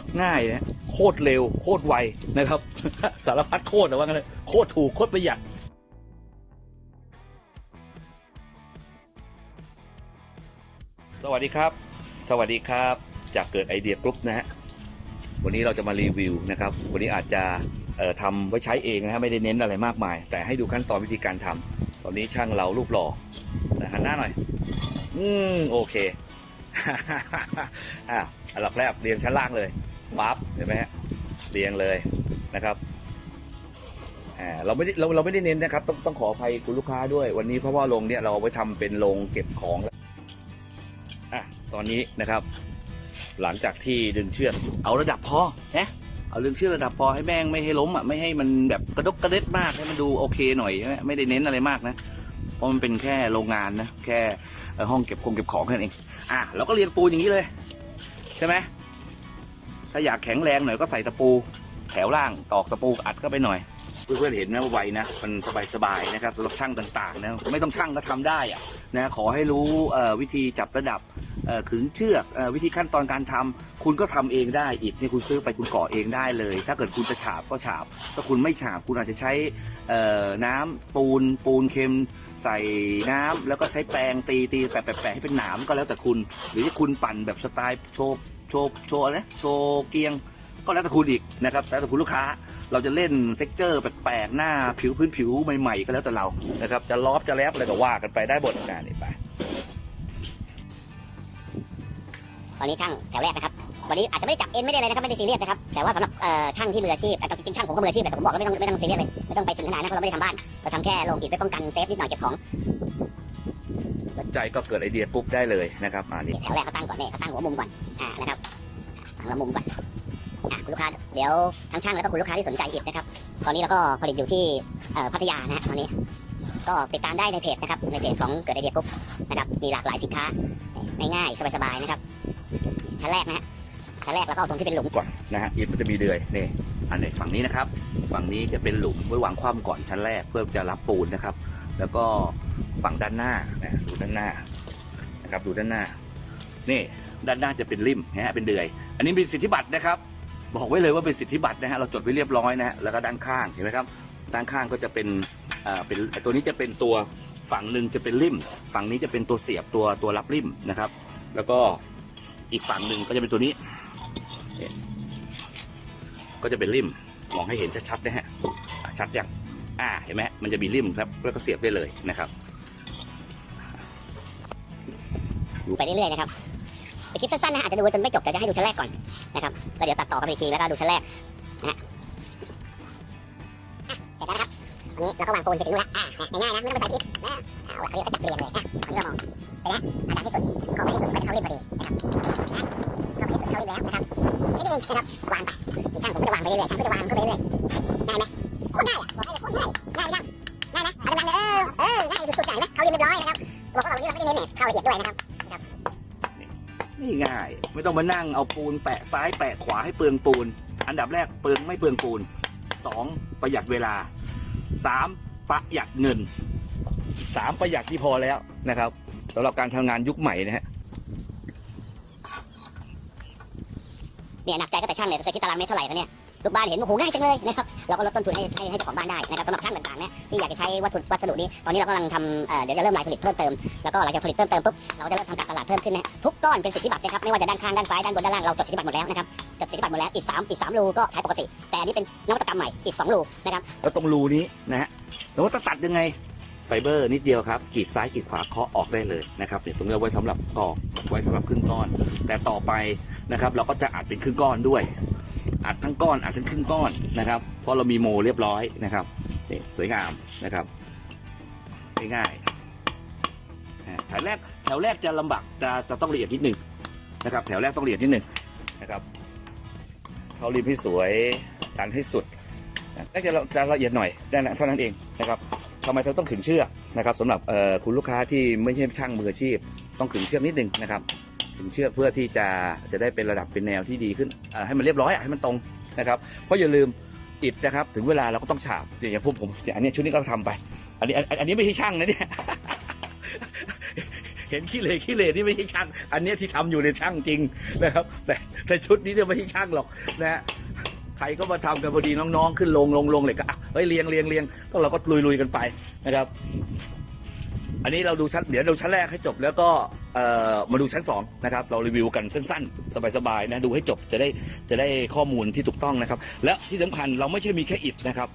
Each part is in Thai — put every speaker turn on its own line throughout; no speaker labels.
ตรง่ายนะโคตรเร็ว โคตรไวนะครับ สารพัดโคตรแต่ว่างั้นเลยโคตรถูกโคตรประหยัดสวัสดีครับ สวัสดีครับ จากเกิดไอเดียกรุ๊ปนะฮะวันนี้เราจะมารีวิวนะครับ วันนี้อาจจะทำไว้ใช้เองนะฮะไม่ได้เน้นอะไรมากมาย แต่ให้ดูขั้นตอนวิธีการทำตอนนี้ช่างเรารูปหล่อนะหันหน้าหน่อย อืมโอเค อะอันดับแรกเรียงชั้นล่างเลยปั๊บเห็นไหมฮะเรียงเลยนะครับอ่าเราไม่ได้เราเราไม่ได้เน้นนะครับ ต้องต้องขออภัยคุณลูกค้าด้วย วันนี้เพราะว่าโรงเนี่ยเราเอาไว้ทำเป็นโรงเก็บของแล้วอะตอนนี้นะครับ หลังจากที่ดึงเชือกเอาระดับพอนะเอาดึงเชือกระดับพอให้แม่งไม่ให้ล้มอะไม่ให้มันแบบกระดกกระเด็ดมากให้มันดูโอเคหน่อยใช่ไหมไม่ได้เน้นอะไรมากนะ เพราะมันเป็นแค่โรงงานนะแค่ ห้องเก็บคงเก็บของนั่นเองอะเราก็เรียงปูนอย่างนี้เลยใช่ไหมถ้าอยากแข็งแรงหน่อยก็ใส่ตะปู แถวล่างตอกตะปูอัดเข้าไปหน่อย เพื่อนๆเห็นนะว่าไวนะมันสบายๆนะครับสำหรับช่างต่างๆนะไม่ต้องช่างก็ทำได้อะนะขอให้รู้วิธีจับระดับ ขึงเชือกอวิธีขั้นตอนการทำคุณก็ทำเองได้อิฐเนี่ยคุณซื้อไปคุณก่อเองได้เลย ถ้าเกิดคุณจะฉาบก็ฉาบ ถ้าคุณไม่ฉาบคุณอาจจะใช้น้ำปูนปูนเค็มใส่น้ำแล้วก็ใช้แปรงตีตีแปะแปะให้เป็นหนามก็แล้วแต่คุณ หรือคุณปั่นแบบสไตล์โชว์โชว์โชว์อะไรนะโชว์เกียงก็แล้วแต่คุณอีกนะครับแล้วแต่คุณลูกค้าเราจะเล่นเซ็กเจอร์แปลกๆหน้าผิวพื้นผิวใหม่ๆ ก็แล้วแต่เรานะครับจะลอฟจะแลบอะไรก็ว่ากันไปได้หมดนะนี่ไป
ตอนนี้ช่างแถวแรกนะครับ วันนี้อาจจะไม่ได้จับเอ็นไม่ได้อะไรนะครับไม่ได้ซีเรียสนะครับ แต่ว่าสำหรับเอ่อช่างที่มืออาชีพแต่จริงๆช่างผมก็มืออาชีพแต่ผมบอกแล้วไม่ต้องไม่ต้องซีเรียสเลยไม่ต้องไปถึงขนาดนั้นเพราะเราไม่ได้ทำบ้านเราทำแค่ลงอิฐไว้ป้องกันเซฟนิดหน่อยเก็บของ
สนใจก็เกิดไอเดียปุ๊บได้เลยนะครับมานี่
แถวแรกเขาตั้งก่อนเนี่ยเขาตั้งหัวมุมก่อนอ่านะครับตั้งหัวมุมก่อนอ่าคุณลูกค้าเดี๋ยวทั้งช่างแล้วก็คุณลูกค้าที่สนใจอิฐนะครับ ตอนนี้เราก็ผลิตอยู่ที่เอ่อพัทยานะฮะตอนนี้ ก็ติดตามได้ในเพจนะครับในเพจของเกิดไอเดียกรุ๊ปนะครับมีหลากหลายสินค้าง่ายๆสบายๆนะครับ ชั้นแรกนะฮะชั้นแรกแล้วก็เอาตรงที่เป็นหลุม
ก่อนนะฮะอิฐมันจะมีเดือยนี่อันนี้ฝั่งนี้นะครับ ฝั่งนี้จะเป็นหลุมไว้วางคว่ำก่อนชั้นแรกเพื่อจะรับปูนนะครับ แล้วก็ฝั่งด้านหน้านะดูด้านหน้านะครับดูด้านหน้า นี่ด้านหน้าจะเป็นริมนะฮะเป็นเดือย อันนี้เป็นสิทธิบัตรนะครับ บอกไว้เลยว่าเป็นสิทธิบัตรนะฮะเราจดไว้เรียบร้อยนะฮะแล้วก็ด้านข้างเห็นไหมครับด้านข้างก็จะเป็นอ่อเป็นตัวนี้จะเป็นตัวฝั่งหนึ่งจะเป็นริมฝั่งนี้จะเป็นตัวเสียบตัวตัวรับริมนะครับ แล้วก็ อีกฝั่งหนึ่งก็จะเป็นตัวนี้เนี่ยก็จะเป็นริมมองให้เห็นชัดๆนะฮะชัดยังอ่าเห็นไหมมันจะมีริมครับ แล้วก็เสียบได้เลยนะครับ
ไปเรื่อยๆนะครับคลิปสั้นๆนะอาจจะดูจนไม่จบแต่จะให้ดูชั้นแรกก่อนนะครับแล้วเดี๋ยวตัดต่อกันอีกทีแล้วก็ดูชั้นแรกนะฮะเสร็จแล้วนะครับอันนี้เราก็วางปูนไปถึงนู้นแล้วอะง่ายๆนะไม่ต้องไปใส่พริกนะเอาละคราวนี้เราก็จับเรียงเลยอะตอนนี้เรามองเป็นไงอาจารย์ที่สุดเข้าไปที่สุดก็จะเข้าเรียงพอดี นี่เองนะครับวางไปช่างผมก็จะวางไปเรื่อยๆช่างก็จะวางเข้าไปเรื่อยๆง่ายไหมโคตรง่ายอะบอกให้เลยโคตรง่ายง่ายจังง่ายนะเอาดังๆเลยเออเออง่ายสุดๆอย่างนะเขาเรียงเรียบร้อยนะครับบอกว่าเราวันนี้เราไม่ได้เน้นเนี่ยเข้าละเอียดด้วยนะครับ
นี่ง่าย ไม่ต้องมานั่งเอาปูนแปะซ้ายแปะขวาให้เปลืองปูน อันดับแรกเปลืองไม่เปลืองปูนสองประหยัดเวลาสามประหยัดเงินสามประหยัดที่พอแล้วนะครับสำหรับการทำงานยุคใหม่นะฮะ
เนี่ยหนักใจก็แต่ช่างเลยแต่คิดตารางเมตรเท่าไหร่แล้วเนี่ยลูกบ้านเห็นโอ้โหง่ายจังเลยนะครับเราก็ลดต้นทุนให้ให้ให้เจ้าของบ้านได้นะครับสำหรับช่างต่างๆเนี่ยที่อยากจะใช้วัตถุวัสดุนี้ตอนนี้เรากำลังทำเอ่อเดี๋ยวจะเริ่มรายผลิตเพิ่มเติมแล้วก็หลังจากผลิตเพิ่มเติมปุ๊บเราก็จะเริ่มทำการตลาดเพิ่มขึ้นนะทุกก้อนเป็นสิทธิบัตรนะครับไม่ว่าจะด้านข้างด้านซ้ายด้านบนด้านล่างเราจดสิทธิบัตรหมดแล้วนะครับจดสิทธิบัตรหมดแล้วอีกสามอีกสามรูก็ใช้ปกติ แต่อันนี้เป็นนวัตกรรมใหม่อีกสองรูนะครับ
แล้วตรงรูนี้นะฮะแล้วว่าจะตัดยังไง ไฟเบอร์นิดเดียวครับกีดซ้ายกีดขวาเคาะออกได้เลยนะครับเนี่ยตรงนี้เอาไว้สำหรับกรอกไว้สำหรับครึ่งก้อน แต่ต่อไปนะครับเราก็จะอัดเป็นครึ่งก้อนด้วย อัดทั้งก้อนอัดทั้งครึ่งก้อนนะครับเพราะเรามีโมเรียบร้อยนะครับนี่สวยงามนะครับง่ายๆแถวแรกแถวแรกจะลำบากจะจะต้องละเอียดนิดหนึ่งนะครับ แถวแรกต้องละเอียดนิดหนึ่งนะครับเขารีบให้สวยตันให้สุดแรกจะจะละเอียดหน่อยได้นะเท่านั้นเองนะครับ ทำไมเราต้องขึงเชือกนะครับสำหรับคุณลูกค้าที่ไม่ใช่ช่างมืออาชีพ ต้องขึงเชือกนิดหนึ่งนะครับถึงเชือกเพื่อที่จะจะได้เป็นระดับเป็นแนวที่ดีขึ้นให้มันเรียบร้อยให้มันตรงนะครับ เพราะอย่าลืมอิฐนะครับถึงเวลาเราก็ต้องฉาบอย่างพวกผมอย่างอันนี้ชุดนี้ก็ทำไป อันนี้อันนี้ไม่ใช่ช่างนะเนี่ยเห็นขี้เหร่ขี้เหร่นี่ไม่ใช่ช่าง อันนี้ที่ทำอยู่ในช่างจริงนะครับ แต่แต่ชุดนี้เนี่ยไม่ใช่ช่างหรอกนะฮะ ใครก็มาทำกันพอดีน้องๆ ขึ้นลงลงลงเลยก็อะเฮ้ยเรียงเรียงเรียงก็เราก็ลุยลุยกันไปนะครับ อันนี้เราดูชั้นเดี๋ยวดูชั้นแรกให้จบแล้วก็มาดูชั้นสองนะครับเรารีวิวกันสั้นๆ สบายๆนะดูให้จบจะได้จะได้ข้อมูลที่ถูกต้องนะครับ และที่สำคัญเราไม่ใช่มีแค่อิฐนะครับ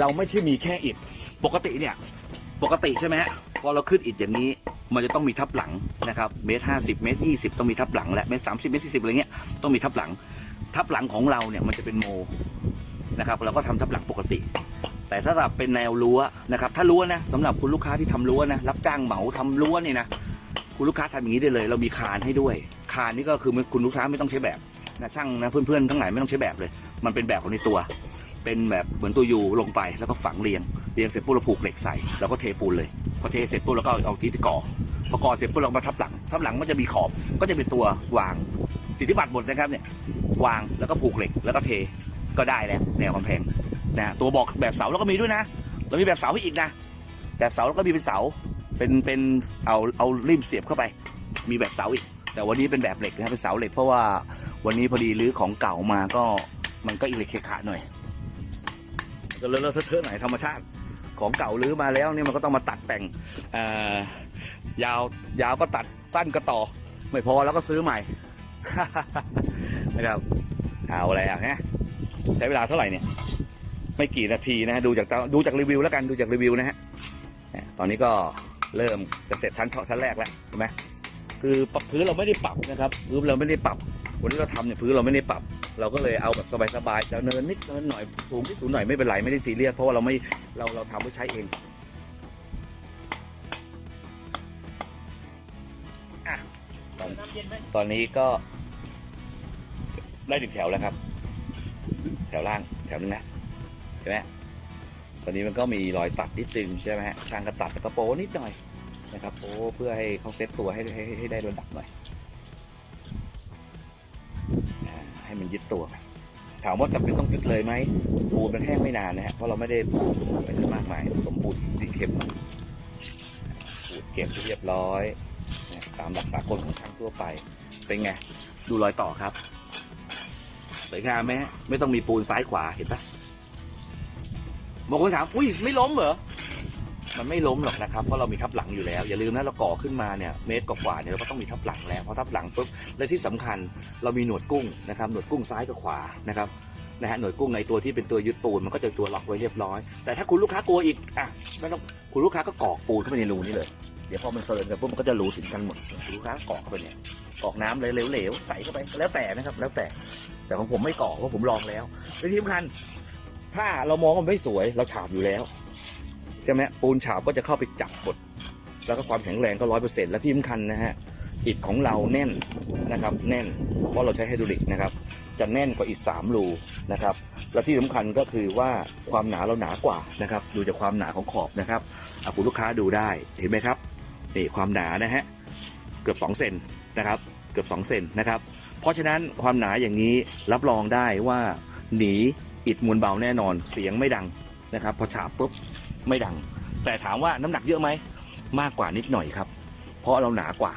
เราไม่ใช่มีแค่อิฐปกติเนี่ยปกติใช่ไหมพอเราขึ้นอิฐอย่างนี้มันจะต้องมีทับหลังนะครับเมตรห้าสิบเมตรยี่สิบต้องมีทับหลังและเมตรสามสิบเมตรสี่สิบอะไรเงี้ยต้องมีทับหลัง ทับหลังของเราเนี่ยมันจะเป็นโมนะครับเราก็ทำทับหลังปกติ แต่ถ้าแบบเป็นแนวรั้วนะครับ ถ้ารั้วนะสำหรับคุณลูกค้าที่ทำรั้วนะรับจ้างเหมาทำรั้วนี่นะคุณลูกค้าทำอย่างนี้ได้เลย เรามีคานให้ด้วย คานนี่ก็คือคุณลูกค้าไม่ต้องใช้แบบนะช่างนะเพื่อนๆทั้งหลายไม่ต้องใช้แบบเลย มันเป็นแบบของในตัว เป็นแบบเหมือนตัวยูลงไปแล้วก็ฝังเรียงเรียงเสร็จปุ๊บเราผูกเหล็กใส่แล้วก็เทปูนเลยพอเทเสร็จปุ๊บเราก็เอาที่ก่อพอก่อเสร็จปุ๊บเรามาทับหลังทับหลังมันจะมีขอบก็จะเป็นตัววางสิทธิบัตรหมดนะครับเนี่ย วางแล้วก็ผูกเหล็กแล้วก็เทก็ได้แล้วแนวกำแพงนะตัวบอกแบบเสาเราก็มีด้วยนะเรามีแบบเสาให้อีกนะแบบเสาแล้วก็มีเป็นเสาเป็นเป็นเอาเอาริมเสียบเข้าไป มีแบบเสาอีก แต่วันนี้เป็นแบบเหล็กนะเป็นเสาเหล็กเพราะว่าวันนี้พอดีรื้อของเก่ามาก็มันก็อิเล็กเคขาหน่อยก็เลอะเทอะหน่อยธรรมชาติของเก่ารื้อมาแล้วเนี่ยมันก็ต้องมาตัดแต่งยาวยาวก็ตัดสั้นก็ต่อ ไม่พอแล้วก็ซื้อใหม่ นะครับเอาอะไรอะฮะใช้เวลาเท่าไหร่เนี่ยไม่กี่นาทีนะฮะดูจากตาดูจากรีวิวแล้วกันดูจากรีวิวนะฮะตอนนี้ก็เริ่มจะเสร็จชั้นชั้นแรกแล้วเห็นไหมคือพื้นเราไม่ได้ปรับนะครับพื้นเราไม่ได้ปรับ วันนี้เราทำเนี่ยพื้นเราไม่ได้ปรับ เราก็เลยเอาแบบสบายๆจะเนินนิดเนินหน่อยสูงที่สูงหน่อยไม่เป็นไรไม่ได้ซีเรียสเพราะว่าเราไม่เราเราทำไว้ใช้เองอตอนตอนนี้ก็ ได้ถึงแถวแล้วครับ แถวล่างแถวนึงนะใช่ไหมตอนนี้มันก็มีรอยตัดนิดนึงใช่ไหมฮะช่างก็ตัดแล้วก็โป้นิดหน่อยนะครับโป้เพื่อให้เขาเซตตัวให้ให้ให้ได้ระดับหน่อยให้มันยึดตัว ถามว่าจำเป็นต้องยึดเลยไหมปูนมันแห้งไม่นานนะฮะเพราะเราไม่ได้ปูนไปมากมายผสมปูนดินเค็มปูดเก็บเรียบร้อย ตามหลักสากลของช่างทั่วไป เป็นไง ดูรอยต่อครับ สวยงามไหมฮะไม่ต้องมีปูนซ้ายขวาเห็นปะบางคนถามอุ้ยไม่ล้มเหรอมันไม่ล้มหรอกนะครับเพราะเรามีทับหลังอยู่แล้ว อย่าลืมนะเราก่อขึ้นมาเนี่ยเมตรกว่าเนี่ยเราก็ต้องมีทับหลังแล้วเพราะทับหลังปุ๊บและที่สำคัญเรามีหนวดกุ้งนะครับหนวดกุ้งซ้ายกับขวานะครับนะฮะหนวดกุ้งในตัวที่เป็นตัวยึดปูนมันก็จะตัวล็อกไว้เรียบร้อย แต่ถ้าคุณลูกค้ากลัวอีกอะไม่ต้องคุณลูกค้าก็กอกปูนเข้าไปในรูนี้เลย เดี๋ยวพอมันเซิร์นกันปุ๊บมันก็จะรูถึงกันหมดคุณลูกค้ากอกเข้าไปเนี่ยกอกน้ำเลยเหลวๆใส่เข้าไปแล้วแต่นะครับแล้วแต่ แต่ของผมไม่กรอเพราะผมลองแล้วและที่สำคัญถ้าเรามองมันไม่สวยเราฉาบอยู่แล้วใช่ไหมปูนฉาบก็จะเข้าไปจับกดแล้วก็ความแข็งแรงก็ร้อยเปอร์เซ็นต์และที่สำคัญนะฮะอิฐของเราแน่นนะครับ แน่นเพราะเราใช้ไฮดรอลิกนะครับ จะแน่นกว่าอิฐสามรูนะครับ และที่สำคัญก็คือว่าความหนาเราหนากว่านะครับ ดูจากความหนาของขอบนะครับเอาคุณลูกค้าดูได้เห็นไหมครับนี่ความหนานะฮะเกือบ2เซนนะครับ กือบ2เซนนะครับ เพราะฉะนั้นความหนาอย่างนี้รับรองได้ว่าหนีอิฐมวลเบาแน่นอนเสียงไม่ดังนะครับ พอฉาบปุ๊บไม่ดัง แต่ถามว่าน้ำหนักเยอะไหมมากกว่านิดหน่อยครับ เพราะเราหนากว่า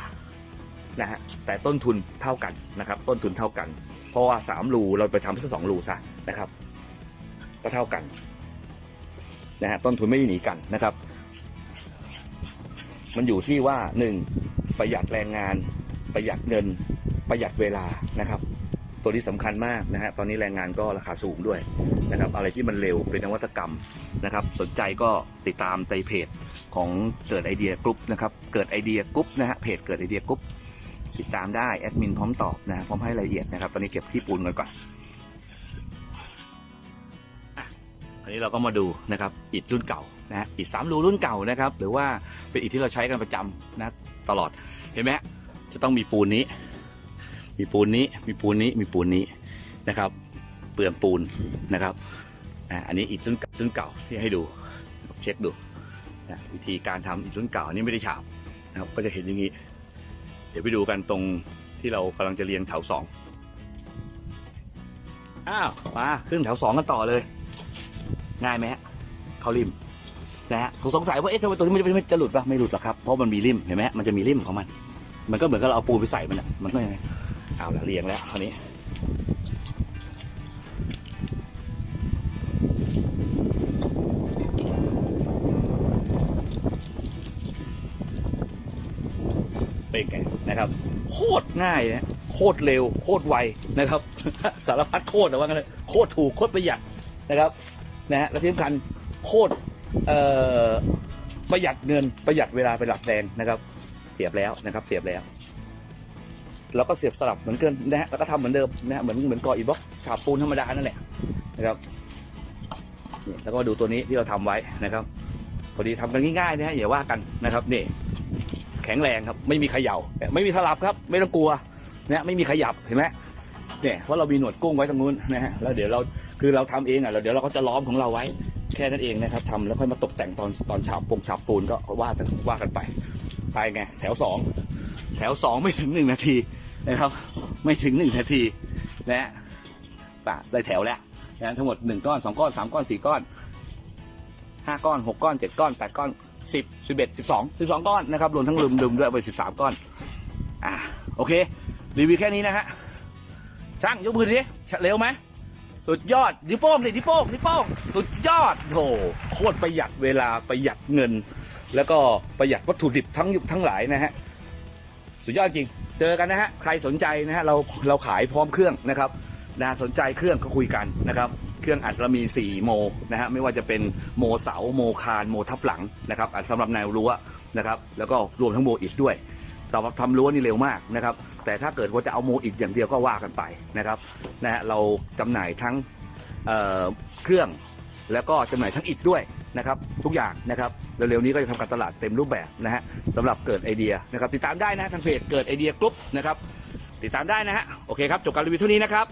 นะฮะแต่ต้นทุนเท่ากันนะครับ ต้นทุนเท่ากัน เพราะว่าสามรูเราไปทำแค่สองรูซะนะครับ ก็เท่ากันนะฮะต้นทุนไม่ได้หนีกันนะครับ มันอยู่ที่ว่าหนึ่งประหยัดแรงงาน ประหยัดเงินประหยัดเวลานะครับ ตัวนี้สำคัญมากนะฮะตอนนี้แรงงานก็ราคาสูงด้วยนะครับ อะไรที่มันเร็วเป็นนวัตกรรมนะครับ สนใจก็ติดตามในเพจของเกิดไอเดียกรุ๊ปนะครับเกิดไอเดียกรุ๊ปนะฮะเพจเกิดไอเดียกรุ๊ปติดตามได้แอดมินพร้อมตอบนะฮะพร้อมให้รายละเอียดนะครับ ตอนนี้เก็บที่ปูนกันก่อนอะคราวนี้เราก็มาดูนะครับอิฐรุ่นเก่านะฮะอิฐสามรูรุ่นเก่านะครับ หรือว่าเป็นอิฐที่เราใช้กันประจำนะตลอดเห็นไหมฮะ จะต้องมีปูนนี้ มีปูนนี้ มีปูนนี้ มีปูนนี้นะครับ เปลืองปูนนะครับอันนี้อิฐรุ่นเก่ารุ่นเก่าที่ให้ดูเช็คดูวิธีการทำอิฐรุ่นเก่านี้ไม่ได้ฉาบนะครับ ก็จะเห็นอย่างนี้ เดี๋ยวไปดูกันตรงที่เรากำลังจะเรียงแถวสองอ้าวมาขึ้นแถวสองกันต่อเลย ง่ายไหมฮะเขาริมนะฮะสงสัยว่าเอ๊ะทำไมตัวนี้มันจะไม่จะหลุดปะไม่หลุดหรอกครับเพราะมันมีริมเห็นไหมมันจะมีริมของมัน มันก็เหมือนกับเราเอาปูนไปใส่มันอะมันก็ยังไงเอาละเรียงแล้วคราวนี้เป็นไงนะครับ โคตรง่ายนะโคตรเร็ว โคตรไวนะครับ สารพัดโคตรแต่ว่างั้นเลยโคตรถูกโคตรประหยัดนะครับนะฮะและที่สำคัญโคตรประหยัดเงินประหยัดเวลาประหยัดแรงนะครับ เสียบแล้วนะครับ เสียบแล้ว แล้วก็เสียบสลับเหมือนเกินนะฮะแล้วก็ทำเหมือนเดิมนะฮะเหมือนเหมือนก่ออีบล็อกฉาบปูนธรรมดานั่นแหละนะครับนี่แล้วก็ดูตัวนี้ที่เราทำไว้นะครับพอดีทำกันง่ายๆนะฮะอย่าว่ากันนะครับนี่แข็งแรงครับไม่มีเขย่าไม่มีสลับครับ ไม่ต้องกลัวนะไม่มีขยับเห็นไหมเนี่ยเพราะเรามีหนวดกุ้งไว้ตรงนู้นนะฮะแล้วเดี๋ยวเราคือเราทำเองอะแล้วเดี๋ยวเราก็จะล้อมของเราไว้แค่นั้นเองนะครับทำแล้วค่อยมาตกแต่งตอนตอนฉาบปงฉาบปูนก็ว่ากันว่ากันไป ไปไงแถวสองแถวสองไม่ถึงหนึ่งนาทีนะครับ ไม่ถึงหนึ่งนาทีนะฮะปะได้แถวแล้วนะทั้งหมดหนึ่งก้อนสองก้อนสามก้อนสี่ก้อนห้าก้อนหกก้อนเจ็ดก้อนแปดก้อนสิบสิบเอ็ดสิบสองสิบสองก้อนนะครับรวมทั้งลืมลืมด้วยไปสิบสามก้อนอ่าโอเค รีวิวแค่นี้นะฮะช่างยกมือดิเร็วไหมสุดยอดนิ้วโป้งดินิ้วโป้งนิ้วโป้งสุดยอดโถโคตรประหยัดเวลาประหยัดเงิน แล้วก็ประหยัดวัตถุดิบทั้งทั้งหลายนะฮะสุดยอดจริง เจอกันนะฮะใครสนใจนะฮะเราเราขายพร้อมเครื่องนะครับนะสนใจเครื่องก็คุยกันนะครับเครื่องอัดเรามี 4 โมนะฮะไม่ว่าจะเป็นโมเสาโมคานโมทับหลังนะครับอัดสำหรับแนวรั้วนะครับแล้วก็รวมทั้งโมอิดด้วยสำหรับทำรั้วนี่เร็วมากนะครับแต่ถ้าเกิดว่าจะเอาโมอิดอย่างเดียวก็ว่ากันไปนะครับนะฮะเราจำหน่ายทั้งเเครื่องแล้วก็จำหน่ายทั้งอิฐด้วย นะครับทุกอย่างนะครับเร็วๆนี้ก็จะทำการตลาดเต็มรูปแบบนะฮะสำหรับเกิดไอเดียนะครับติดตามได้นะทางเพจเกิดไอเดียกรุ๊ปนะครับติดตามได้นะฮะโอเคครับจบการรีวิวเท่านี้นะครับ